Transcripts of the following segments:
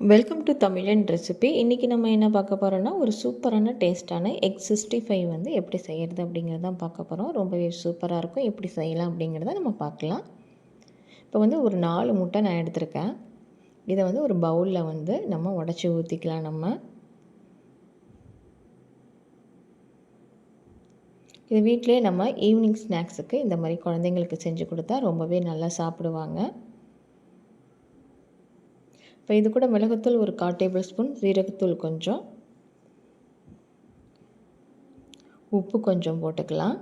Welcome to தமிழன் recipe இன்றைக்கி நம்ம என்ன பார்க்க போகிறோன்னா ஒரு சூப்பரான டேஸ்ட்டான எக் சிக்ஸ்டி ஃபைவ் வந்து எப்படி செய்கிறது அப்படிங்கிறது தான் பார்க்க போகிறோம் ரொம்பவே சூப்பராக இருக்கும். எப்படி செய்யலாம் அப்படிங்கிறத நம்ம பார்க்கலாம். இப்போ வந்து ஒரு நாலு முட்டை நான் எடுத்திருக்கேன். இதை வந்து ஒரு பவுலில் வந்து நம்ம உடச்சி ஊற்றிக்கலாம் நம்ம. இது வீட்டிலே நம்ம ஈவினிங் ஸ்நாக்ஸுக்கு இந்த மாதிரி குழந்தைங்களுக்கு செஞ்சு கொடுத்தா ரொம்பவே நல்லா சாப்பிடுவாங்க. இப்போ இது கூட மிளகுத்தூள் ஒரு கால் டேபிள் ஸ்பூன் சீரகத்தூள் கொஞ்சம். உப்பு கொஞ்சம் போட்டுக்கலாம்.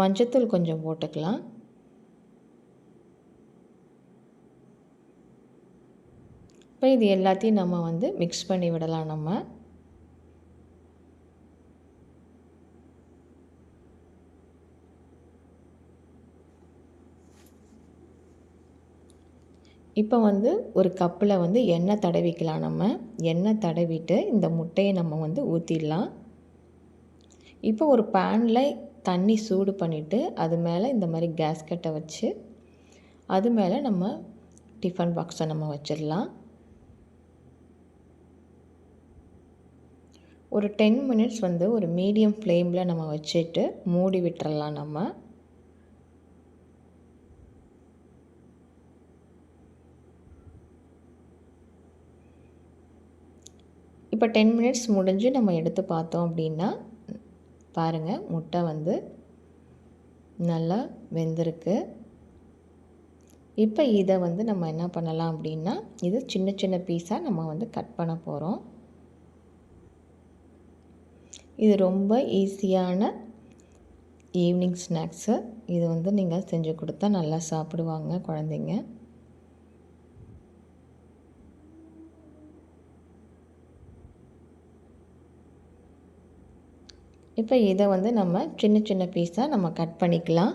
மஞ்சத்தூள் கொஞ்சம் போட்டுக்கலாம். இப்போ இது எல்லாத்தையும் நம்ம வந்து மிக்ஸ் பண்ணி விடலாம் நம்ம. இப்போ வந்து ஒரு கப்பில் வந்து எண்ணெய் தடவிக்கலாம் நம்ம. எண்ணெய் தடவிட்டு இந்த முட்டையை நம்ம வந்து ஊற்றிடலாம் இப்போ ஒரு பேனில் தண்ணி சூடு பண்ணிவிட்டு அது மேலே இந்த மாதிரி கேஸ்கட்டை வச்சு அது மேலே நம்ம டிஃபன் பாக்ஸை நம்ம வச்சிடலாம். ஒரு டென் மினிட்ஸ் வந்து ஒரு மீடியம் ஃப்ளேமில் நம்ம வச்சுட்டு மூடி விட்டுறலாம் நம்ம. இப்போ டென் மினிட்ஸ் முடிஞ்சு நம்ம எடுத்து பார்த்தோம் அப்படின்னா பாருங்கள் முட்டை வந்து நல்லா வெந்திருக்கு. இப்போ இதை வந்து நம்ம என்ன பண்ணலாம் அப்படின்னா இது சின்ன சின்ன பீஸாக நம்ம வந்து கட் பண்ண போகிறோம் இது ரொம்ப ஈஸியான ஈவினிங் ஸ்நாக்ஸு இது வந்து நீங்கள் செஞ்சு கொடுத்தா நல்லா சாப்பிடுவாங்க குழந்தைங்க. இப்போ இதை வந்து நம்ம சின்ன சின்ன பீஸாக நம்ம கட் பண்ணிக்கலாம்.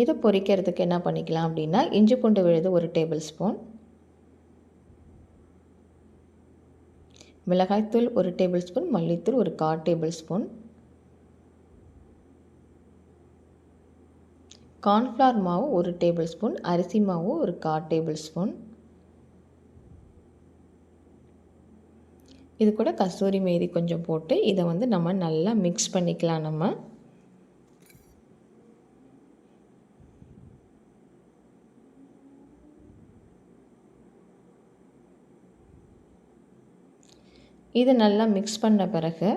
இதை பொரிக்கிறதுக்கு என்ன பண்ணிக்கலாம் அப்படின்னா இஞ்சி பூண்டு விழுது ஒரு டேபிள் ஸ்பூன் மிளகாய்த்தூள் ஒரு டேபிள் ஸ்பூன் மல்லித்தூள் ஒரு கால் டேபிள் ஸ்பூன் கார்ன்ஃப்ளவர் மாவு ஒரு டேபிள் ஸ்பூன் அரிசி மாவு ஒரு கால் டேபிள் ஸ்பூன். இது கூட கஸ்தூரி மேதி கொஞ்சம் போட்டு இதை வந்து நம்ம நல்லா மிக்ஸ் பண்ணிக்கலாம் நம்ம. இது நல்லா மிக்ஸ் பண்ண பிறகு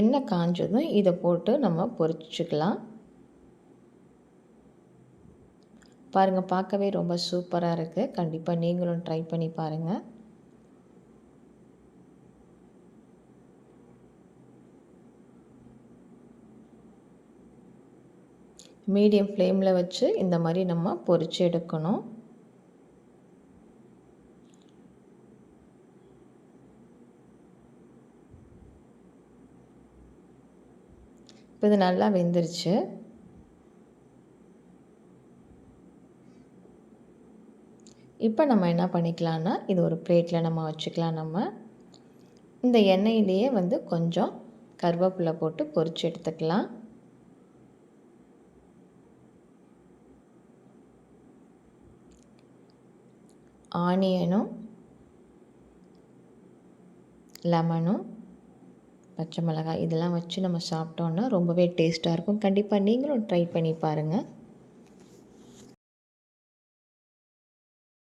எண்ணெய் காஞ்சதும் இதை போட்டு நம்ம பொரிச்சிக்கலாம். பாருங்கள் பார்க்கவே ரொம்ப சூப்பராக இருக்குது கண்டிப்பாக நீங்களும் ட்ரை பண்ணி பாருங்கள் மீடியம் ஃப்ளேமில் வச்சு இந்த மாதிரி நம்ம பொறிச்சு எடுக்கணும். இப்போ இது நல்லா வெந்துருச்சு. இப்போ நம்ம என்ன பண்ணிக்கலான்னா இது ஒரு பிளேட்டில் நம்ம வச்சுக்கலாம் நம்ம. இந்த எண்ணெயிலேயே வந்து கொஞ்சம் கருவேப்பிலை போட்டு பொரிச்சு எடுத்துக்கலாம். ஆனியனும் லெமனும் பச்சை மிளகாய் இதெல்லாம் வச்சு நம்ம சாப்பிட்டோன்னா ரொம்பவே டேஸ்ட்டாக இருக்கும். கண்டிப்பாக நீங்களும் ட்ரை பண்ணி பாருங்கள்